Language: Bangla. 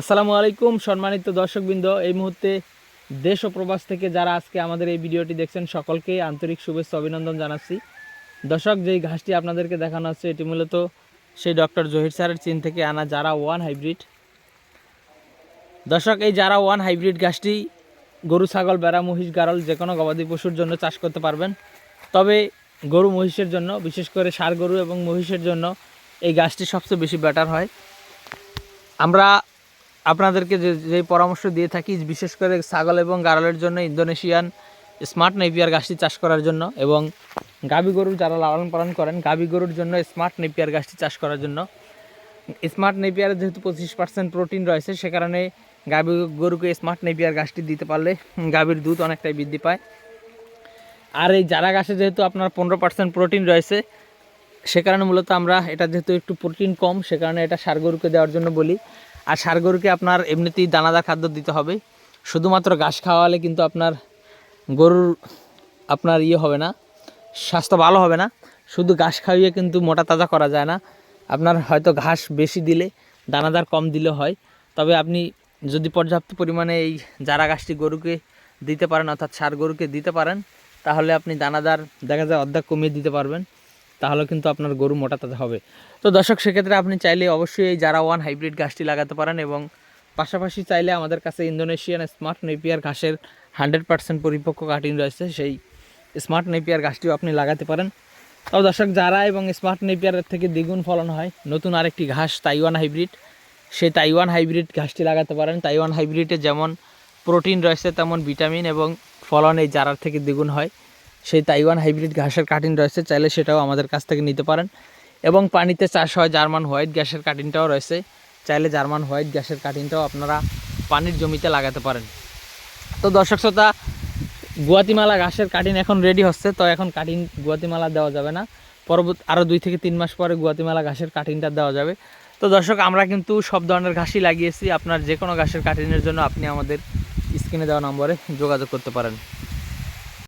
আসসালামু আলাইকুম সম্মানিত দর্শকবৃন্দ। এই মুহূর্তে দেশ ও প্রবাস থেকে যারা আজকে আমাদের এই ভিডিওটি দেখছেন, সকলকে আন্তরিক শুভেচ্ছা, অভিনন্দন জানাচ্ছি। দর্শক, যেই ঘাসটি আপনাদেরকে দেখানো হচ্ছে এটি মূলত সেই ডক্টর জহির স্যারের চীন থেকে আনা যারা ওয়ান হাইব্রিড। দর্শক, এই যারা ওয়ান হাইব্রিড ঘাসটি, গরু, ছাগল বেড়া মহিষ, গারল, যে কোনো গবাদি পশুর জন্য চাষ করতে পারবেন। তবে গরু, মহিষের জন্য, বিশেষ করে ষাঁড় গরু এবং মহিষের জন্য এই গাছটি সবচেয়ে বেশি বেটার হয়। আমরা আপনাদেরকে যে যে পরামর্শ দিয়ে থাকি, বিশেষ করে ছাগল এবং গাড়লের জন্য ইন্দোনেশিয়ান স্মার্ট নেপিয়ার গাছটি চাষ করার জন্য এবং গাভী গরু যারা লালন পালন করেন, গাভী গরুর জন্য স্মার্ট নেপিয়ার গাছটি চাষ করার জন্য। স্মার্ট নেপিয়ারে যেহেতু পঁচিশ পার্সেন্ট প্রোটিন রয়েছে, সে কারণে গাভী গরুকে স্মার্ট নেপিয়ার গাছটি দিতে পারলে গাভীর দুধ অনেকটাই বৃদ্ধি পায়। আর এই জারা গাছে যেহেতু আপনার পনেরো পার্সেন্ট প্রোটিন রয়েছে, সে কারণে মূলত আমরা এটা যেহেতু একটু প্রোটিন কম, সে কারণে এটা সার গরুকে দেওয়ার জন্য বলি। আর সার গরুকে আপনার এমনিতেই দানাদার খাদ্য দিতে হবে। শুধুমাত্র ঘাস খাওয়ালে কিন্তু আপনার গরুর আপনার ইয়ে হবে না, স্বাস্থ্য ভালো হবে না। শুধু ঘাস খাইয়ে কিন্তু মোটা তাজা করা যায় না। আপনার হয়তো ঘাস বেশি দিলে, দানাদার কম দিলে হয়। তবে আপনি যদি পর্যাপ্ত পরিমাণে এই জারা ঘাসটি গরুকে দিতে পারেন, অর্থাৎ সার গরুকে দিতে পারেন, তাহলে আপনি দানাদার দেখা যায় অর্ধেক কমিয়ে দিতে পারবেন। তাহলে কিন্তু আপনার গরু মোটা তাজা হবে। তো দর্শক, সেক্ষেত্রে আপনি চাইলে অবশ্যই এই জারা ওয়ান হাইব্রিড ঘাসটি লাগাতে পারেন এবং পাশাপাশি চাইলে আমাদের কাছে ইন্দোনেশিয়ান স্মার্ট নেপিয়ার ঘাসের হান্ড্রেড পার্সেন্ট পরিপক্ক কাটিং রয়েছে। সেই স্মার্ট নেপিয়ার ঘাসটিও আপনি লাগাতে পারেন। তবে দর্শক যারা এবং স্মার্ট নেপিয়ারের থেকে দ্বিগুণ ফলন হয়। নতুন আরেকটি ঘাস তাইওয়ান হাইব্রিড সেই তাইওয়ান হাইব্রিড ঘাসটি লাগাতে পারেন। তাইওয়ান হাইব্রিডে যেমন প্রোটিন রয়েছে, তেমন ভিটামিন এবং ফলন এই জারার থেকে দ্বিগুণ হয়। সেই তাইওয়ান হাইব্রিড ঘাসের কাটিং রয়েছে, চাইলে সেটাও আমাদের কাছ থেকে নিতে পারেন। এবং পানিতে চাষ হয় জার্মান হোয়াইট গ্যাসের কাটিংটাও রয়েছে, চাইলে জার্মান হোয়াইট গ্যাসের কাটিংটাও আপনারা পানির জমিতে লাগাতে পারেন। তো দর্শক শ্রোতা, গুয়াতিমালা ঘাসের কাটিং এখন রেডি হচ্ছে, তো এখন কাটিং গুয়াতিমালা দেওয়া যাবে না। পরবর্তী আরও দুই থেকে তিন মাস পরে গুয়াতিমালা ঘাসের কাটিংটা দেওয়া যাবে। তো দর্শক, আমরা কিন্তু সব ধরনের ঘাসই লাগিয়েছি, আপনার যে কোনো ঘাসের কাটিংয়ের জন্য আপনি আমাদের স্ক্রিনে দেওয়া নম্বরে যোগাযোগ করতে পারেন।